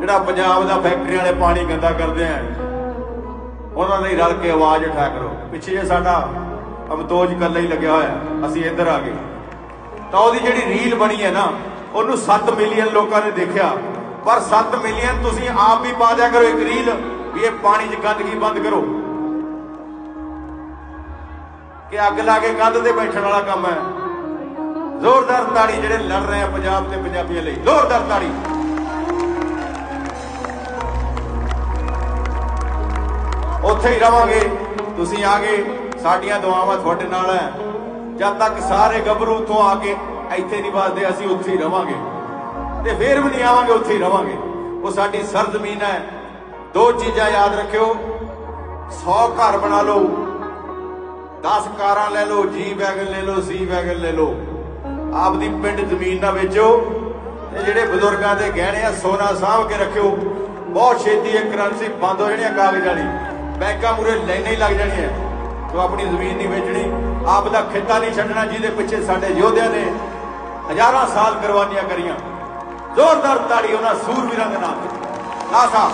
ਜਿਹੜਾ ਪੰਜਾਬ ਦਾ ਫੈਕਟਰੀਆਂ ਵਾਲੇ ਪਾਣੀ ਗੰਦਾ ਕਰਦੇ ਆ, ਉਹਨਾਂ ਲਈ ਰਲ ਕੇ ਆਵਾਜ਼ ਉਠਾ ਕਰੋ। ਪਿੱਛੇ ਜੇ ਸਾਡਾ ਅਮਤੋਜ ਕੱਲਾ ਹੀ ਲੱਗਿਆ ਹੋਇਆ, ਅਸੀਂ ਇੱਧਰ ਆ ਗਏ। ਤਾਂ ਉਹਦੀ ਜਿਹੜੀ ਰੀਲ ਬਣੀ ਹੈ ਨਾ, ਉਹਨੂੰ 7 ਮਿਲੀਅਨ ਲੋਕਾਂ ਨੇ ਦੇਖਿਆ। ਪਰ 7 ਮਿਲੀਅਨ ਤੁਸੀਂ ਆਪ ਵੀ ਪਾ ਦਿਆ ਕਰੋ ਇੱਕ ਰੀਲ, ਵੀ ਇਹ ਪਾਣੀ 'ਚ ਗੰਦਗੀ ਬੰਦ ਕਰੋ। ਕਿ ਅੱਗ ਲਾ ਕੇ ਕੰਧ ਤੇ ਬੈਠਣ ਵਾਲਾ ਕੰਮ ਹੈ। ਜ਼ੋਰਦਾਰ ਤਾੜੀ ਜਿਹੜੇ ਲੜ ਰਹੇ ਆ ਪੰਜਾਬ ਤੇ ਪੰਜਾਬੀਆਂ ਲਈ। ਜ਼ੋਰਦਾਰ ਤਾੜੀ। ਉੱਥੇ ਹੀ ਰਵਾਂਗੇ। ਤੁਸੀਂ ਆ ਗਏ ਸਾਡੀਆਂ ਦੁਆਵਾਂ ਤੁਹਾਡੇ ਨਾਲ ਹੈ। ਜਦ ਤੱਕ ਸਾਰੇ ਗੱਭਰੂ ਤੋਂ ਆ ਕੇ ਇੱਥੇ ਨਹੀਂ ਵੱਸਦੇ, ਅਸੀਂ ਉੱਥੇ ਹੀ ਰਵਾਂਗੇ। ਤੇ ਫੇਰ ਵੀ ਨਹੀਂ ਆਵਾਂਗੇ, ਉੱਥੇ ਹੀ ਰਵਾਂਗੇ। ਉਹ ਸਾਡੀ ਸਰਜ਼ਮੀਨ ਹੈ। ਦੋ ਚੀਜ਼ਾਂ ਯਾਦ ਰੱਖਿਓ। 100 ਘਰ ਬਣਾ ਲਓ। 10 ਕਾਰਾਂ ਲੈ ਲਓ, ਜੀ ਵੈਗਨ ਲੈ ਲਓ, ਸੀ ਵੈਗਨ ਲੈ ਲਓ। ਆਪਦੀ ਪਿੰਡ ਜ਼ਮੀਨ ਨਾ ਵੇਚੋ ਤੇ ਜਿਹੜੇ ਬਜ਼ੁਰਗਾਂ ਦੇ ਗਹਿਣੇ ਆ, ਸੋਨਾ ਸਾਂਭ ਕੇ ਰੱਖਿਓ। ਬਹੁਤ ਛੇਤੀ ਇਹ ਕਰੰਸੀ ਬੰਦ ਹੋ ਜਾਣੀ ਆ ਕਾਗਜ਼ ਵਾਲੀ। ਬੈਂਕਾਂ ਮੂਰੇ ਲਾਈਨਾਂ ਹੀ ਲੱਗ ਜਾਣੀਆਂ। ਤੂੰ ਆਪਣੀ ਜ਼ਮੀਨ ਨਹੀਂ ਵੇਚਣੀ, ਆਪ ਦਾ ਖੇਤਾ ਨਹੀਂ ਛੱਡਣਾ ਜਿਹਦੇ ਪਿੱਛੇ ਸਾਡੇ ਯੋਧਿਆਂ ਨੇ ਹਜ਼ਾਰਾਂ ਸਾਲ ਕੁਰਬਾਨੀਆਂ ਕਰੀਆਂ। ਜ਼ੋਰਦਾਰ ਤਾੜੀ ਉਹਨਾਂ ਸੂਰਵੀਰਾਂ ਦੇ ਨਾਮ ਤੇ। ਆਸਾ